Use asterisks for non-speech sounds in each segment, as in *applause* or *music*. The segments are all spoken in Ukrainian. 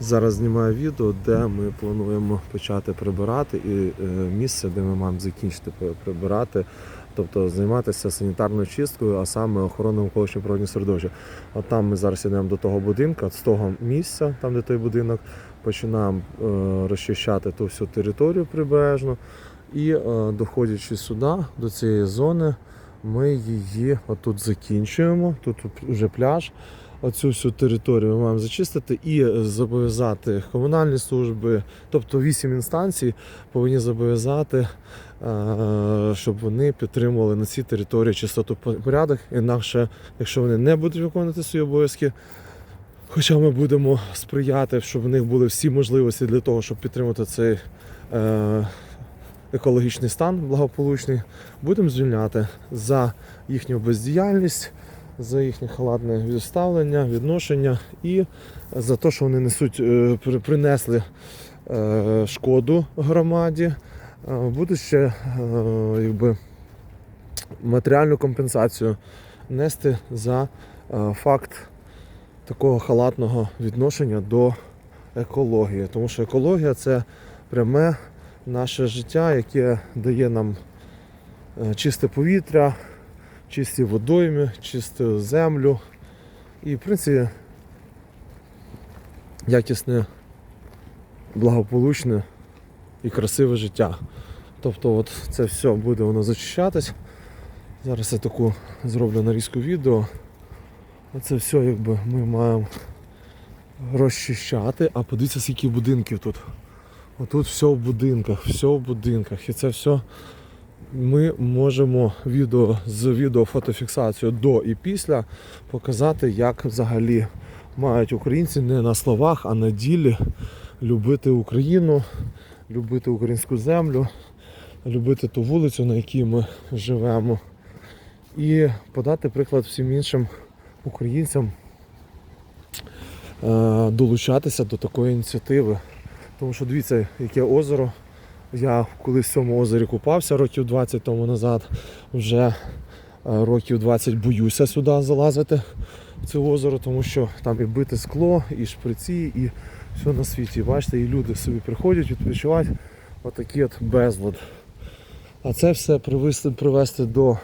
Зараз знімаю відео, де ми плануємо почати прибирати і е, місце, де ми маємо закінчити прибирати, тобто займатися санітарною чисткою, а саме охороною навколишнього природного середовища. От там ми зараз йдемо до того будинку, з того місця, там де той будинок, починаємо е, розчищати ту всю територію прибережну. І е, доходячи сюди, до цієї зони, ми її отут закінчуємо. Тут вже пляж. Оцю всю територію ми маємо зачистити і зобов'язати комунальні служби, тобто вісім інстанцій повинні зобов'язати, е, щоб вони підтримували на цій території чистоту порядок. Інакше, якщо вони не будуть виконувати свої обов'язки, хоча ми будемо сприяти, щоб в них були всі можливості для того, щоб підтримати цей е, екологічний стан благополучний, будемо звільняти за їхню бездіяльність за їхнє халатне відставлення, відношення і за те, що вони несуть, е, принесли е, шкоду громаді, е, будуть ще якби, матеріальну компенсацію нести за факт такого халатного відношення до екології. Тому що екологія це пряме наше життя, яке дає нам чисте повітря, чисті водойми, чисту землю і, в принципі, якісне, благополучне і красиве життя. Тобто от це все буде воно зачищатись. Зараз я таку зроблю нарізку відео. Оце все якби ми маємо розчищати. А подивіться, скільки будинків тут. Отут все в будинках, все в будинках. І це все ми можемо відео з відеофотофіксацією до і після показати, як взагалі мають українці не на словах, а на ділі любити Україну, любити українську землю, любити ту вулицю, на якій ми живемо, і подати приклад всім іншим українцям е, долучатися до такої ініціативи. Тому що дивіться, яке озеро. Я колись в цьому озері купався років 20 тому назад. Вже е, років 20 боюся сюди залазити в це озеро, тому що там і бите скло, і шприці, і все на світі. Бачите, і люди собі приходять відпочивати. Отакий от безлад. А це все привести, привести до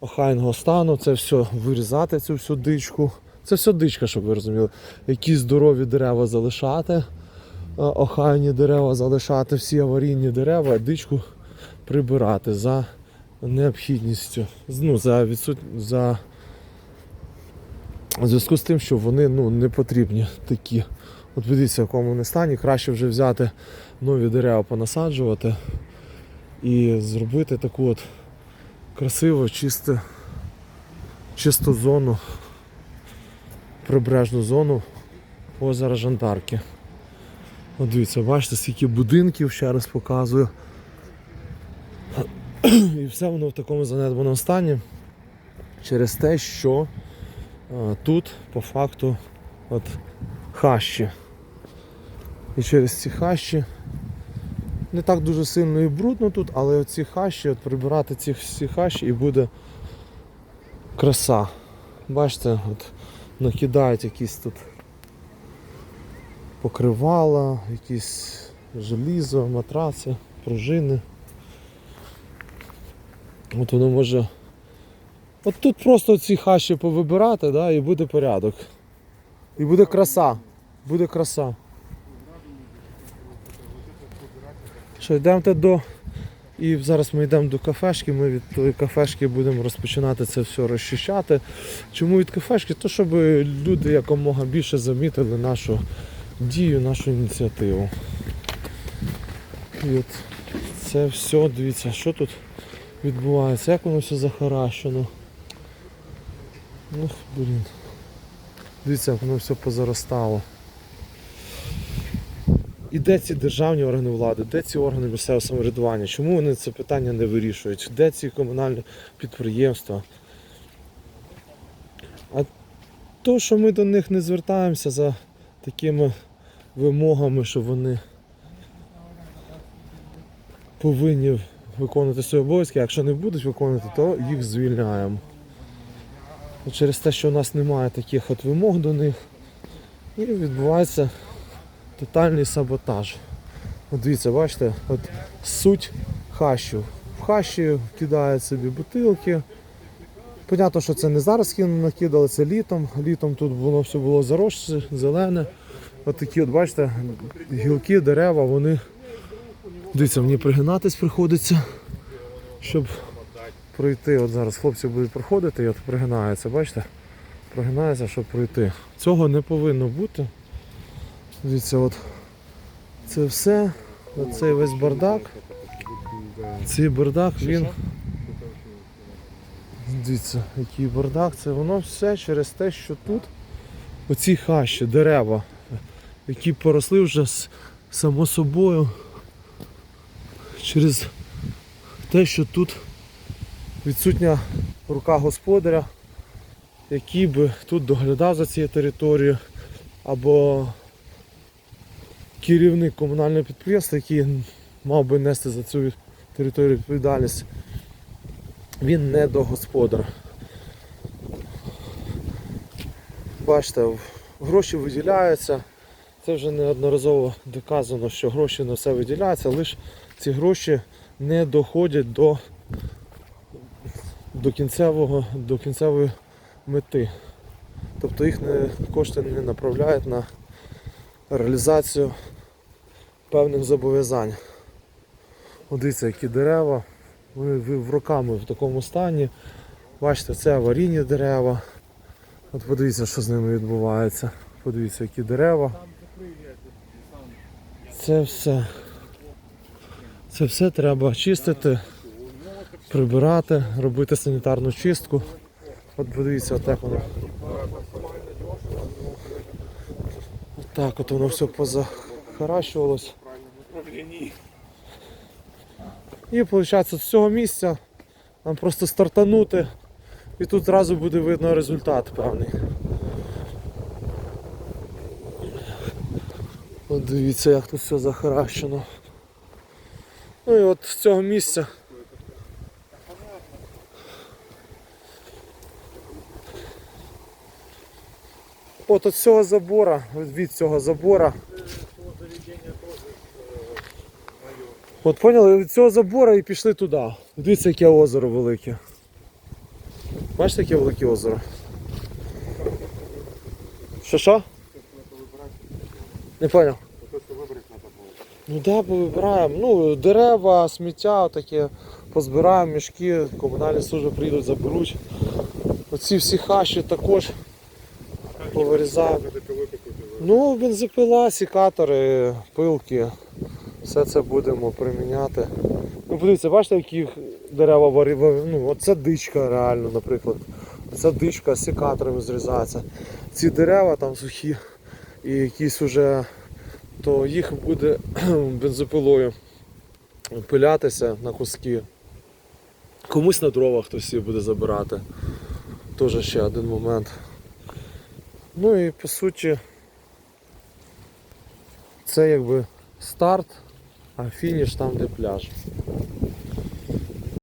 охайного стану, це все вирізати, цю всю дичку. Це все дичка, щоб ви розуміли. Якісь здорові дерева залишати охайні дерева залишати, всі аварійні дерева, дичку прибирати за необхідністю. Ну, за відсут... за в зв'язку з тим, що вони ну, не потрібні такі. От дивіться, в якому вони стані, краще вже взяти нові дерева, понасаджувати і зробити таку от красиву, чисте, чисту зону, прибережну зону озера Жантарки. От дивіться, бачите, скільки будинків, ще раз показую. І все воно в такому занедбаному стані через те, що е, тут по факту от хащі. І через ці хащі не так дуже сильно і брудно тут, але оці хащі, от прибирати ці всі хащі і буде краса. Бачите, от накидають якісь тут покривала, якісь желізо, матраци, пружини. От воно може. От тут просто ці хащі повибирати, да, і буде порядок. І буде краса. Буде краса. Що, йдемо до. І зараз ми йдемо до кафешки, ми від тої кафешки будемо розпочинати це все розчищати. Чому від кафешки? То щоб люди якомога більше замітили нашу дію, нашу ініціативу. І от це все, дивіться, що тут відбувається, як воно все захаращено. Ох, блін. Дивіться, як воно все позаростало. І де ці державні органи влади, де ці органи місцевого самоврядування? Чому вони це питання не вирішують? Де ці комунальні підприємства? А то, що ми до них не звертаємося за такими вимогами, що вони повинні виконувати свої обов'язки, якщо не будуть виконувати, то їх звільняємо. І через те, що у нас немає таких от вимог до них, і відбувається Тотальний саботаж. От дивіться, бачите, от суть хащу. В хащі кидають собі бутилки. Понятно, що це не зараз накидали, це літом. Літом тут воно все було заросше, зелене. От такі, от бачите, гілки, дерева, вони. Дивіться, мені пригинатись приходиться, щоб пройти. От зараз хлопці будуть проходити і от пригинаються, бачите? Прогинаються, щоб пройти. Цього не повинно бути. Дивіться, от це все, оцей весь бардак. Цей бардак, він. Дивіться, який бардак, це воно все через те, що тут оці хащі, дерева, які поросли вже само собою через те, що тут відсутня рука господаря, який би тут доглядав за цією територією, або керівник комунального підприємства, який мав би нести за цю територію відповідальність, він не до господар. Бачите, гроші виділяються. Це вже неодноразово доказано, що гроші на все виділяються, лише ці гроші не доходять до, до, кінцевого, до кінцевої мети. Тобто їх не, кошти не направляють на реалізацію певних зобов'язань. Дивіться, які дерева. Вони в- в роками в такому стані. Бачите, це аварійні дерева. От подивіться, що з ними відбувається. Подивіться, які дерева. Це все. Це все треба чистити, прибирати, робити санітарну чистку. От подивіться, отак воно. Отак от воно все позахаращувалось. І виходить, з цього місця нам просто стартанути і тут зразу буде видно результат певний. От дивіться, як тут все захаращено. Ну і от з цього місця. От від цього забора, від цього забора. От поняли, від цього забора і пішли туди. Дивіться, яке озеро велике. Бачите, яке велике озеро? Що що? Не поняв. Ну да, повибираємо. Ну, дерева, сміття таке, позбираємо мішки, комунальні служби приїдуть, заберуть. Оці всі хащі також повирізаємо. Ну, бензопила, секатори, пилки. Все це будемо приміняти. Ну, подивіться, бачите, які дерева варі... ну, оце дичка реально, наприклад. Ця дичка з секаторами зрізається. Ці дерева там сухі і якісь уже, то їх буде *clears throat* бензопилою пилятися на куски. Комусь на дрова хтось їх буде забирати. Теж ще один момент. Ну і по суті це якби старт, а фініш там де пляж.